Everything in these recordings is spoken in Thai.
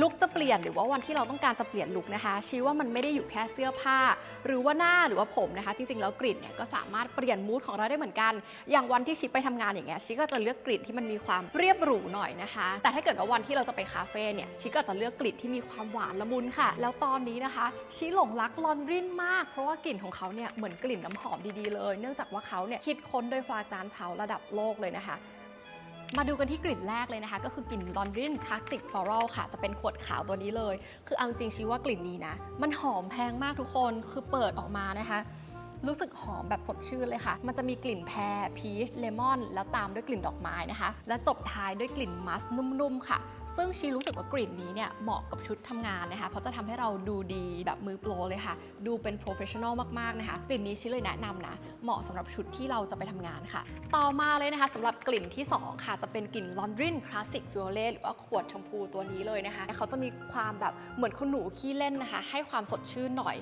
ลุคจะเปลี่ยนหรือว่าวันที่เราต้องการจะเปลี่ยนลุคนะคะ ชี้ว่ามันไม่ได้อยู่แค่เสื้อผ้า หรือว่าหน้าหรือว่าผมนะคะ จริงๆแล้วกลิ่นเนี่ยก็สามารถเปลี่ยนมูดของเราได้เหมือนกัน อย่างวันที่ชิปไปทำงานอย่างเงี้ยชิก็จะเลือกกลิ่นที่มันมีความเรียบหรูหน่อยนะคะ แต่ถ้าเกิดว่าวันที่เราจะไปคาเฟ่เนี่ยชิก็จะเลือกกลิ่นที่มีความหวานละมุนค่ะ แล้วตอนนี้นะคะชิหลงรักลอนรินมาก เพราะว่ากลิ่นของเขาเนี่ยเหมือนกลิ่นน้ำหอมดีๆเลย เนื่องจากว่าเขาเนี่ยคิดค้นโดยฟลากรานเชาระดับโลกเลยนะคะ มาดูกันที่กลิ่นแรกเลยนะคะ ก็คือกลิ่นลอนรินคลาสสิกฟลอรัลค่ะ จะเป็นขวดขาวตัวนี้เลย คือเอาจริงชี้ว่ากลิ่นนี้นะ มันหอมแพงมากทุกคนคือเปิดออกมานะคะ รู้สึกหอมแบบสดชื่นเลยค่ะ มันจะมีกลิ่นแพรพีชเลมอน แล้วตามด้วยกลิ่นดอกไม้นะคะ และจบท้ายด้วยกลิ่นมัสนุ่มๆค่ะ ซึ่งชีรู้สึกว่ากลิ่นนี้เนี่ยเหมาะกับชุดทำงานนะคะ เพราะจะทำให้เราดูดีแบบมือโปรเลยค่ะ ดูเป็นโปรเฟชชั่นอลมากๆนะคะ กลิ่นนี้ชีเลยแนะนำนะ เหมาะสำหรับชุดที่เราจะไปทำงานค่ะ ต่อมาเลยนะคะสำหรับกลิ่นที่ 2 ค่ะ จะเป็นกลิ่น Laundry Classic Violet หรือว่าขวดชมพูตัวนี้เลยนะคะ เขาจะมีความแบบเหมือนคุณหนูขี้เล่นนะคะ ให้ความสดชื่นหน่อย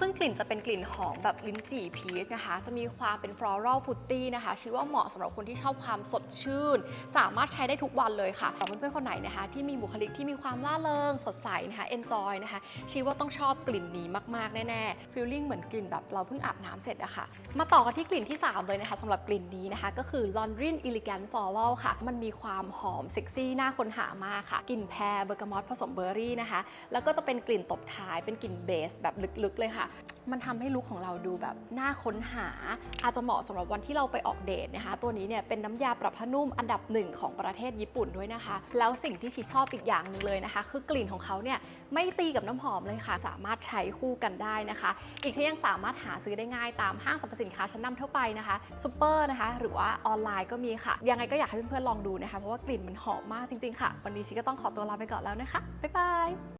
ซึ่งกลิ่นจะเป็นกลิ่นหอมแบบลิ้นจี่พีชนะคะ จะมีความเป็น floral fruity นะคะชื่อว่าเหมาะสำหรับคนที่ชอบความสดชื่น สามารถใช้ได้ทุกวันเลยค่ะสำหรับเพื่อนๆคนไหนนะคะ ที่มีบุคลิกที่มีความล่าเริงสดใสนะคะ enjoy นะคะชีว่าต้องชอบกลิ่นนี้มากๆแน่ๆ feeling เหมือนกลิ่นแบบเราเพิ่งอาบน้ำเสร็จอะค่ะ มาต่อกันที่กลิ่นที่ 3 เลยนะคะสำหรับกลิ่นนี้นะคะ ก็คือ Laundry Elegant Floral ค่ะ มันมีความหอมเซ็กซี่น่าค้นหามากค่ะ กลิ่นแพรเบอร์กามอตผสมเบอร์รี่นะคะ แล้วก็จะเป็นกลิ่นตบท้ายเป็นกลิ่นเบสแบบลึกๆเลยค่ะมันทำให้ลุคของเราดูแบบน่าค้นหา อาจจะเหมาะสำหรับวันที่เราไปออกเดทนะคะ ตัวนี้เนี่ยเป็นน้ำยาปรับผ้านุ่มอันดับหนึ่งของประเทศญี่ปุ่นด้วยนะคะ แล้วสิ่งที่ชิชอบอีกอย่างหนึ่งเลยนะคะ คือกลิ่นของเขาเนี่ยไม่ตีกับน้ำหอมเลยค่ะ สามารถใช้คู่กันได้นะคะ อีกทั้งยังสามารถหาซื้อได้ง่ายตามห้างสรรพสินค้าชั้นนำทั่วไปนะคะซูเปอร์นะคะ หรือว่าออนไลน์ก็มีค่ะ ยังไงก็อยากให้เพื่อนๆลองดูนะคะ เพราะว่ากลิ่นมันหอมมากจริงๆค่ะ วันนี้ชิก็ต้องขอตัวลาไปก่อนแล้วนะคะบ๊ายบาย